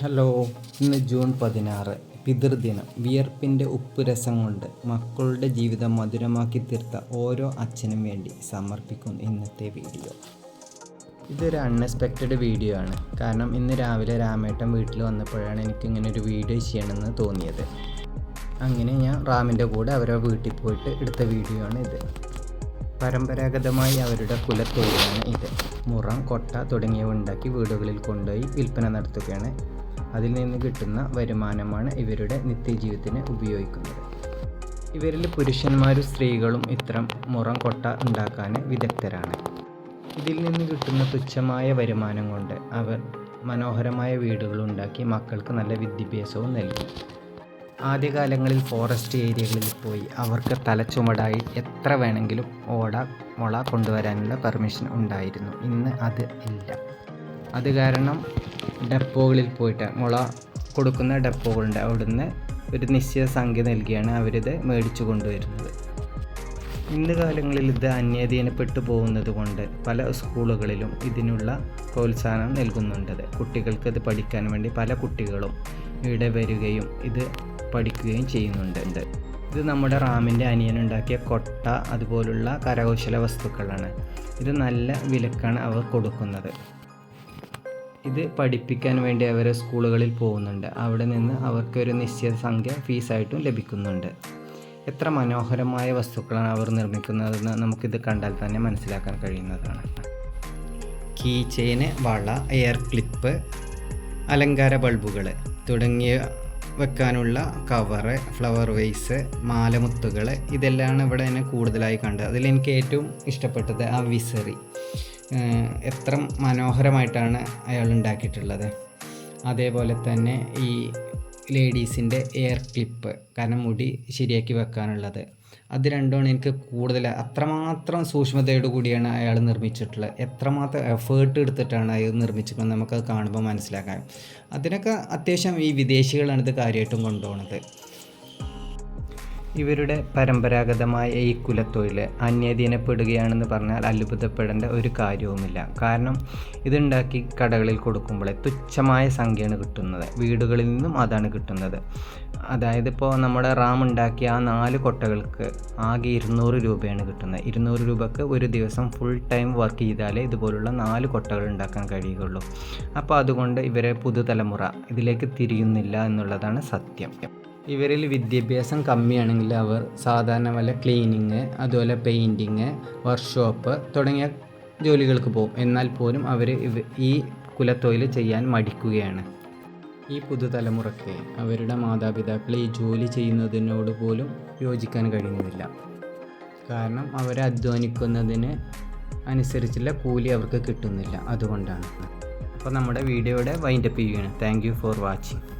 Hello ഇന്ന് June പതിനാറ് പിതൃദിനം. വിയർപ്പിന്റെ ഉപ്പുരസം കൊണ്ട് മക്കളുടെ ജീവിതം മധുരമാക്കി തീർത്ത ഓരോ അച്ഛനും വേണ്ടി സമർപ്പിക്കുന്നു ഇന്നത്തെ വീഡിയോ. ഇതൊരു അൺഎക്സ്പെക്റ്റഡ് വീഡിയോ ആണ്. കാരണം ഇന്ന് രാവിലെ രാമേട്ടൻ വീട്ടിൽ വന്നപ്പോഴാണ് എനിക്ക് ഇങ്ങനെ ഒരു വീഡിയോ ചെയ്യണമെന്ന് തോന്നിയത്. അങ്ങനെ ഞാൻ റാമിന്റെ കൂടെ അവരുടെ വീട്ടിൽ പോയിട്ട് എടുത്ത വീഡിയോ ആണ് ഇത്. പരമ്പരാഗതമായി അവരുടെ കുലത്തൊഴിലാണ് ഇത്. മുറം കൊട്ട തുടങ്ങിയവ ഉണ്ടാക്കി വീടുകളിൽ കൊണ്ടുപോയി വിൽപ്പന നടത്തുകയാണ് അതിൽ നിന്ന് കിട്ടുന്ന വരുമാനമാണ് ഇവരുടെ നിത്യജീവിതത്തിന് ഉപയോഗിക്കുന്നത്. ഇവരിൽ പുരുഷന്മാരും സ്ത്രീകളും ഇത്തരം മുറം കൊട്ട ഉണ്ടാക്കാൻ വിദഗ്ധരാണ്. ഇതിൽ നിന്ന് കിട്ടുന്ന തുച്ഛമായ വരുമാനം കൊണ്ട് അവർ മനോഹരമായ വീടുകളുണ്ടാക്കി മക്കൾക്ക് നല്ല വിദ്യാഭ്യാസവും നൽകി. ആദ്യകാലങ്ങളിൽ ഫോറസ്റ്റ് ഏരിയകളിൽ പോയി അവർക്ക് തലച്ചുമടായി എത്ര വേണമെങ്കിലും ഓട മുള കൊണ്ടുവരാനുള്ള പെർമിഷൻ ഉണ്ടായിരുന്നു. ഇന്ന് അത് ഇല്ല. അത് കാരണം ഡെപ്പോകളിൽ പോയിട്ട് മുള കൊടുക്കുന്ന ഡെപ്പോകളുണ്ട്. അവിടുന്ന് ഒരു നിശ്ചിത സംഖ്യ നൽകിയാണ് അവരിത് മേടിച്ചു കൊണ്ടുവരുന്നത്. ഇന്ന് കാലങ്ങളിൽ ഇത് അന്യാധീനപ്പെട്ടു പോകുന്നത് കൊണ്ട് പല സ്കൂളുകളിലും ഇതിനുള്ള പ്രോത്സാഹനം നൽകുന്നുണ്ട്. കുട്ടികൾക്ക് ഇത് പഠിക്കാൻ വേണ്ടി പല കുട്ടികളും ഇവിടെ വരികയും ഇത് പഠിക്കുകയും ചെയ്യുന്നുണ്ട്. ഇത് നമ്മുടെ റാമിന്റെ അനിയനുണ്ടാക്കിയ കൊട്ട അതുപോലുള്ള കരകൗശല വസ്തുക്കളാണ്. ഇത് നല്ല വിലക്കാണ് അവർ കൊടുക്കുന്നത്. ഇത് പഠിപ്പിക്കാൻ വേണ്ടി അവർ സ്കൂളുകളിൽ പോകുന്നുണ്ട്. അവിടെ നിന്ന് അവർക്ക് ഒരു നിശ്ചിത സംഖ്യ ഫീസായിട്ടും ലഭിക്കുന്നുണ്ട്. എത്ര മനോഹരമായ വസ്തുക്കളാണ് അവർ നിർമ്മിക്കുന്നതെന്ന് നമുക്കിത് കണ്ടാൽ തന്നെ മനസ്സിലാക്കാൻ കഴിയുന്നതാണ്. കീ ചെയിന് വള എയർ ക്ലിപ്പ് അലങ്കാര ബൾബുകൾ തുടങ്ങിയ വെക്കാനുള്ള കവറ് ഫ്ലവർ വെയ്സ് മാലമുത്തുകൾ ഇതെല്ലാമാണ് ഇവിടെ എന്നെ കൂടുതലായി കണ്ടത്. അതിലെനിക്ക് ഏറ്റവും ഇഷ്ടപ്പെട്ടത് ആ വിസറി. എത്ര മനോഹരമായിട്ടാണ് അയാൾ ഉണ്ടാക്കിയിട്ടുള്ളത്. അതേപോലെ തന്നെ ഈ ലേഡീസിന്റെ എയർ ക്ലിപ്പ് കാരണം മുടി ശരിയാക്കി വെക്കാനുള്ളത്. അത് രണ്ടുമാണ് എനിക്ക് കൂടുതൽ അത്രമാത്രം സൂക്ഷ്മതയോട് കൂടിയാണ് അയാൾ നിർമ്മിച്ചിട്ടുള്ളത്. എത്രമാത്രം എഫേർട്ട് എടുത്തിട്ടാണ് അയാൾ നിർമ്മിച്ചിട്ടുള്ളത് നമുക്കത് കാണുമ്പോൾ മനസ്സിലാക്കാം. അതിനൊക്കെ അത്യാവശ്യം ഈ വിദേശികളാണ് ഇത് കാര്യമായിട്ടും കൊണ്ടുപോകുന്നത്. ഇവരുടെ പരമ്പരാഗതമായ ഈ കുലത്തൊഴിൽ അന്യധീനപ്പെടുകയാണെന്ന് പറഞ്ഞാൽ അത്ഭുതപ്പെടേണ്ട ഒരു കാര്യവുമില്ല. കാരണം ഇതുണ്ടാക്കി കടകളിൽ കൊടുക്കുമ്പോൾ തുച്ഛമായ സംഖ്യയാണ് കിട്ടുന്നത്. വീടുകളിൽ നിന്നും അതാണ് കിട്ടുന്നത്. അതായത് ഇപ്പോൾ നമ്മുടെ റാം ഉണ്ടാക്കിയ ആ നാല് കൊട്ടകൾക്ക് ആകെ ഇരുന്നൂറ് രൂപയാണ് കിട്ടുന്നത്. ഇരുന്നൂറ് രൂപക്ക് ഒരു ദിവസം ഫുൾ ടൈം വർക്ക് ചെയ്താലേ ഇതുപോലുള്ള നാല് കൊട്ടകൾ ഉണ്ടാക്കാൻ കഴിയുകയുള്ളൂ. അപ്പോൾ അതുകൊണ്ട് ഇവരെ പുതുതലമുറ ഇതിലേക്ക് തിരിയുന്നില്ല എന്നുള്ളതാണ് സത്യം. ഇവരിൽ വിദ്യാഭ്യാസം കമ്മിയാണെങ്കിൽ അവർ സാധാരണ വല്ല ക്ലീനിങ് അതുപോലെ പെയിന്റിങ് വർക്ക്ഷോപ്പ് തുടങ്ങിയ ജോലികൾക്ക് പോകും. എന്നാൽ പോലും അവർ ഈ കുലത്തൊഴിൽ ചെയ്യാൻ മടിക്കുകയാണ്. ഈ പുതുതലമുറയ്ക്ക് അവരുടെ മാതാപിതാക്കൾ ഈ ജോലി ചെയ്യുന്നതിനോട് പോലും യോജിക്കാൻ കഴിയുന്നില്ല. കാരണം അവരെ അധ്വാനിക്കുന്നതിന് അനുസരിച്ചുള്ള കൂലി അവർക്ക് കിട്ടുന്നില്ല. അതുകൊണ്ടാണ്. അപ്പോൾ നമ്മുടെ വീഡിയോയുടെ വൈൻഡപ്പ് ചെയ്യുകയാണ്. Thank for watching